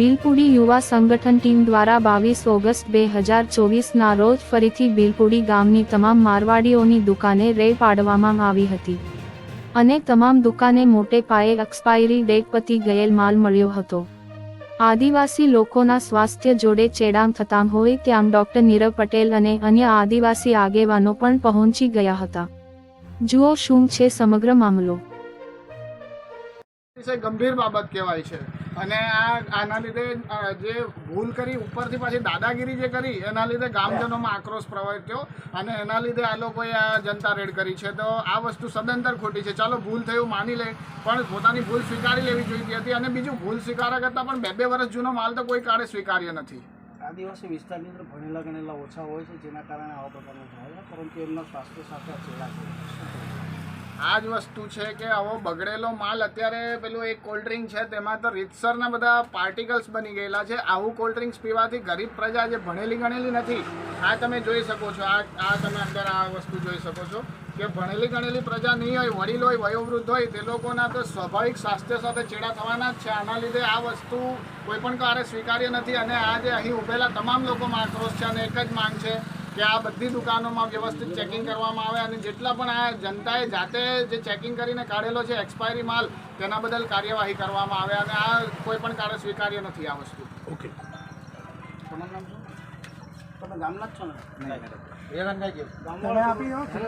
બિલપુડી યુવા સંગઠન ટીમ દ્વારા બાવીસ ઓગસ્ટ બે હજાર ચોવીસના રોજ ફરીથી બિલપુડી ગામની તમામ મારવાડીઓની દુકાને રેડ પાડવામાં આવી હતી. અને તમામ દુકાને મોટે પાયે એક્સપાયરી ડેટ પતી ગયેલ માલ મળ્યો હતો. આદિવાસી લોકોના સ્વાસ્થ્ય જોડે ચેડાંગ થતાં હોય ત્યાં ડોક્ટર નીરવ પટેલ અને અન્ય આદિવાસી આગેવાનો પણ પહોંચી ગયા હતા. જુઓ શું છે સમગ્ર મામલો. વિષય ગંભીર બાબત કહેવાય છે. અને આ આના લીધે જે ભૂલ કરી, ઉપરથી પાછી દાદાગીરી જે કરી, એના લીધે ગામજનોમાં આક્રોશ પ્રવર્ત્યો અને એના લીધે આ લોકોએ આ જનતા રેડ કરી છે. તો આ વસ્તુ સદંતર ખોટી છે. ચાલો, ભૂલ થયું માની લે, પણ પોતાની ભૂલ સ્વીકારી લેવી જોઈતી હતી અને બીજું ભૂલ સ્વીકારવા કરતાં પણ બે બે વર્ષ જૂનો માલ તો કોઈ કાળે સ્વીકાર્ય નથી. આદિવાસી વિસ્તારની અંદર ભણેલા ગણેલા ઓછા હોય છે, જેના કારણે આવા પ્રકારનું થાય છે પરંતુ એમના સ્વાસ્થ્ય સાથે ચેડા છે. આ જ વસ્તુ છે કે આવો બગડેલો માલ અત્યારે પેલું એક કોલ્ડ ડ્રિંક છે, તેમાં તો રીતસરના બધા પાર્ટિકલ્સ બની ગયેલા છે. આવું કોલ્ડ ડ્રિંક્સ પીવાથી ગરીબ પ્રજા જે ભણેલી ગણેલી નથી, આ તમે જોઈ શકો છો. આ આ તમે અંદર આ વસ્તુ જોઈ શકો છો કે ભણેલી ગણેલી પ્રજા નહીં હોય, વડીલ હોય, વયોવૃદ્ધ હોય, તે લોકોના તો સ્વાભાવિક સ્વાસ્થ્ય સાથે ચેડા થવાના જ છે. આના લીધે આ વસ્તુ કોઈ પણ કારે સ્વીકાર્ય નથી અને આ જે અહીં ઉભેલા તમામ લોકોમાં આક્રોશ છે અને એક જ માંગ છે કે આ બધી દુકાનોમાં વ્યવસ્થિત ચેકિંગ કરવામાં આવે અને જેટલા પણ આ જનતાએ જાતે જે ચેકિંગ કરીને કાઢેલો છે એક્સપાયરી માલ તેના બદલ કાર્યવાહી કરવામાં આવે અને આ કોઈ પણ કારણે સ્વીકાર્ય નથી આ વસ્તુ. ઓકે. તમારું નામ શું? તમે ગામના જ છો ને?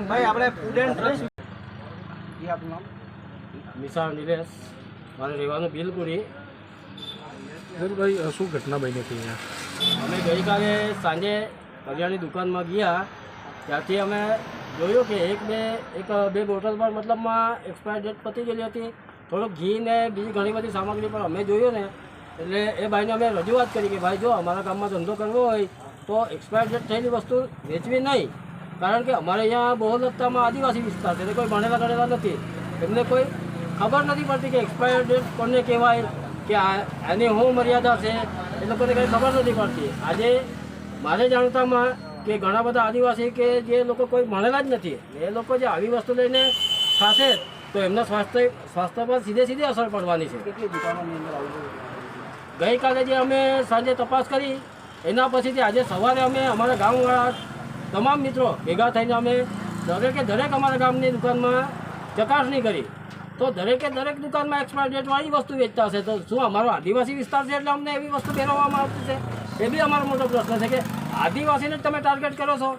ભાઈ આપણે ફૂડ એન્ડ ડ્રગ્સ આપનું નામ? નિશા નિલેશ. મારે રહેવાનું બિલપુરી. ભાઈ શું ઘટના બની હતી અહીંયા? અમે ગઈકાલે સાંજે કરિયાની દુકાનમાં ગયા. ત્યાંથી અમે જોયું કે એક બે એક, બે બોટલ પર મતલબમાં એક્સપાયર ડેટ પતી ગયેલી હતી. થોડુંક ઘી ને બીજી ઘણી બધી સામગ્રી પણ અમે જોયું ને. એટલે એ ભાઈને અમે રજૂઆત કરી કે, ભાઈ, જો અમારા ગામમાં ધંધો કરવો હોય, તો એક્સપાયર ડેટ થયેલી વસ્તુ વેચવી નહીં. કારણ કે અમારે અહીંયા બહોલતામાં આદિવાસી વિસ્તાર છે, એટલે કોઈ ભણેલા ગણેલા નથી. એમને કોઈ ખબર નથી પડતી કે એક્સપાયર ડેટ કોને કહેવાય, કે આની શું મર્યાદા છે, એ લોકોને કંઈ ખબર નથી પડતી. આજે મારે જાણતામાં કે ઘણા બધા આદિવાસી કે જે લોકો કોઈ ભણેલા જ નથી. એ લોકો જે આવી વસ્તુ લઈને ખાશે તો એમના સ્વાસ્થ્ય સ્વાસ્થ્ય પર સીધે સીધી અસર પડવાની છે. ગઈકાલે જે અમે સાંજે તપાસ કરી એના પછીથી આજે સવારે અમે અમારા ગામવાળા તમામ મિત્રો ભેગા થઈને અમે દરેકે દરેક અમારા ગામની દુકાનમાં ચકાસણી કરી. તો દરેકે દરેક દુકાનમાં એક્સપાયર ડેટવાળી વસ્તુ વેચતા હશે તો શું અમારો આદિવાસી વિસ્તાર છે એટલે અમને એવી વસ્તુ પહેરવામાં આવતી છે? એ બી અમારો મોટો પ્રશ્ન છે કે આદિવાસીને જ તમે ટાર્ગેટ કરો છો.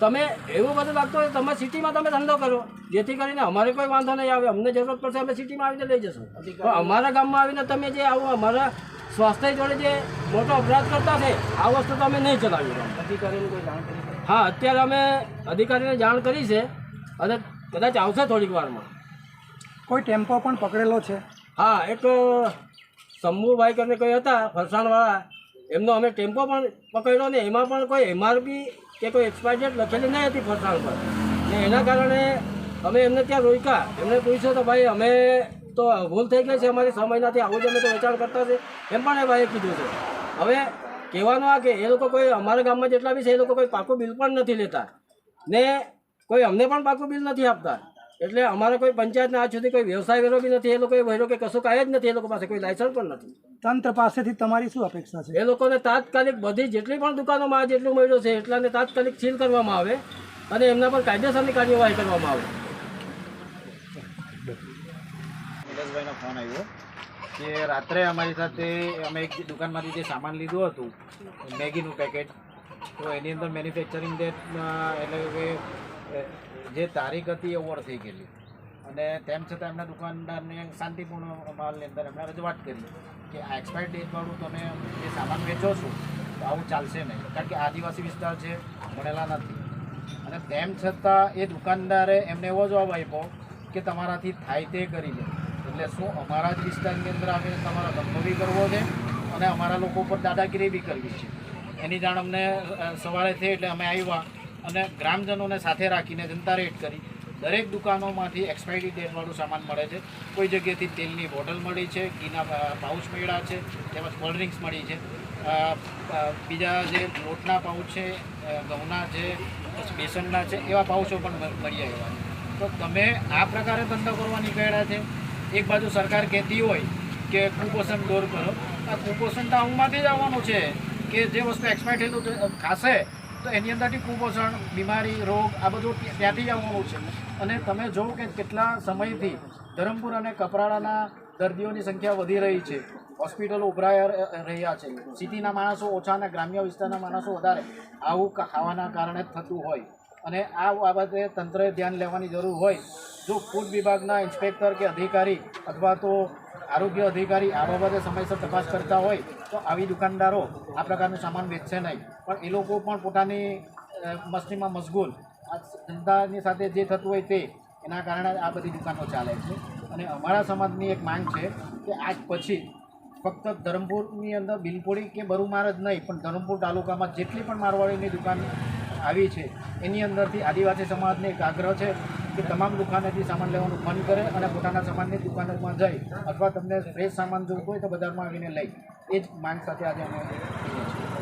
તમે એવું બધું લાગતું હોય તમે સિટીમાં તમે ધંધો કરો. જેથી કરીને અમારે કોઈ વાંધો નહીં આવે. અમને જરૂરત પડશે અમે સિટીમાં આવીને લઈ જશું. પણ અમારા ગામમાં આવીને તમે જે આવું અમારા સ્વાસ્થ્ય જોડે જે મોટો અપરાધ કરતા છે આ વસ્તુ તો અમે નહીં ચલાવી અધિકારીને કોઈ જાણ કરી હા અત્યારે અમે અધિકારીને જાણ કરી છે અને કદાચ આવશે થોડીક વારમાં. કોઈ ટેમ્પો પણ પકડેલો છે? હા એક શંભુભાઈ કરીને કંઈ હતા ફરસાણવાળા. એમનો અમે ટેમ્પો પણ પકડ્યો ને એમાં પણ કોઈ એમઆરપી કે કોઈ એક્સપાયર લખેલી નહીં હતી ફરસાણ પર. ને એના કારણે અમે એમને ત્યાં રોક્યા. એમને પૂછ્યું તો ભાઈ, અમે તો ભૂલ થઈ ગઈ છે, અમારી છ મહિનાથી આવું જ અમે તો વેચાણ કરતા છે. એમ પણ એ ભાઈએ કીધું છે. હવે કહેવાનું આ કે એ લોકો કોઈ અમારા ગામમાં જેટલા બી છે, એ લોકો કોઈ પાકું બિલ પણ નથી લેતા. ને કોઈ અમને પણ પાકું બિલ નથી આપતા. એટલે અમારે કોઈ પંચાયતના આજ સુધી કોઈ વ્યવસાય વેરો બી નથી એ લોકોએ ભર્યો કે કશું કાંઈ જ નથી એ લોકો પાસે કોઈ લાયસન્સ પણ નથી. તંત્ર પાસેથી તમારી શું અપેક્ષા છે? એ લોકોને તાત્કાલિક બધી જેટલી પણ દુકાનોમાં જેટલું મળ્યું છે એટલાને તાત્કાલિક સીલ કરવામાં આવે અને એમના પર કાયદેસરની કાર્યવાહી કરવામાં આવે. નિલેશભાઈનો ફોન આવ્યો કે રાત્રે અમારી સાથે અમે એક દુકાનમાંથી જે સામાન લીધું હતું મેગીનું પેકેટ તો એની અંદર મેન્યુફેક્ચરિંગ ડેટ એટલે કે જે તારીખ હતી એ ઓવર થઈ ગયેલી. અને તેમ છતાં એમના દુકાનદારને શાંતિપૂર્ણ માલની અંદર એમણે રજૂઆત કરી કે આ એક્સપાયર ડેટવાળું તમે જે સામાન વેચો છો, તો આવું ચાલશે નહીં. કારણ કે આદિવાસી વિસ્તાર છે, ભણેલા નથી. અને તેમ છતાં એ દુકાનદારે એમને એવો જવાબ આપ્યો કે તમારાથી થાય તે કરી લે એટલે શું અમારા જ વિસ્તારની અંદર આવીને તમારા ધંધો બી કરવો છે અને અમારા લોકો ઉપર દાદાગીરી બી કરવી છે. એની જાણ અમને સવારે થઈ એટલે અમે આવ્યા. અને ગ્રામજનોને સાથે રાખીને જનતા રેડ કરી દરેક દુકાનોમાંથી એક્સપાયરી ડેટવાળું સામાન મળે છે. કોઈ જગ્યાએથી તેલની બોટલ મળી છે, ઘીના પાઉચ મળ્યા છે, તેમજ કોલ્ડ ડ્રિંક્સ મળી છે. બીજા જે લોટના પાઉચ છે ઘઉંના પછી બેસનના છે, એવા પાઉચો પણ મળી આવ્યા તો તમે આ પ્રકારે ધંધો કરવા નીકળ્યા છે. એક બાજુ સરકાર કહેતી હોય કે કુપોષણ દૂર કરો. આ કુપોષણ તો ડાઉનમાંથી જ આવવાનું છે કે જે વસ્તુ એક્સપાયર થયેલું ખાશે તો એની અંદરથી કુપોષણ, બીમારી, રોગ, આ બધું ત્યાંથી આવવાનું છે. અને તમે જો કે કેટલા સમયથી ધરમપુર અને કપરાડાના દર્દીઓની સંખ્યા વધી રહી છે. હોસ્પિટલો ઉભરાયા રહ્યા છે. સિટીના માણસો ઓછા અને ગ્રામ્ય વિસ્તારના માણસો વધારે. આવું ખાવાના કારણે થતું હોય. અને આ બાબતે તંત્રએ ધ્યાન લેવાની જરૂર હોય, જો ફૂડ વિભાગના ઇન્સ્પેક્ટર કે અધિકારી અથવા તો આરોગ્ય અધિકારી આ બાબતે સમયસર તપાસ કરતા હોય, તો આવી દુકાનદારો આ પ્રકારનું સામાન વેચશે નહીં. પણ એ લોકો પણ પોતાની મસ્તીમાં મશગુલ જનતાની સાથે જે થતું હોય તે, એના કારણે આ બધી દુકાનો ચાલે છે. અને અમારા સમાજની એક માંગ છે કે આજ પછી ફક્ત ધરમપુરની અંદર બિલપુડી કે બરુમાર જ નહીં, પણ ધરમપુર તાલુકામાં જેટલી પણ મારવાડીની દુકાન આવી છે. એની અંદરથી આદિવાસી સમાજને એક આગ્રહ છે કે તમામ દુકાનેથી સામાન લેવાનું બંધ કરે અને પોતાના સામાનની દુકાનોમાં જઈ અથવા તમને ફ્રેશ સામાન જોવું હોય તો બજારમાં આવીને લઈ. એ જ માંગ સાથે આજે અમે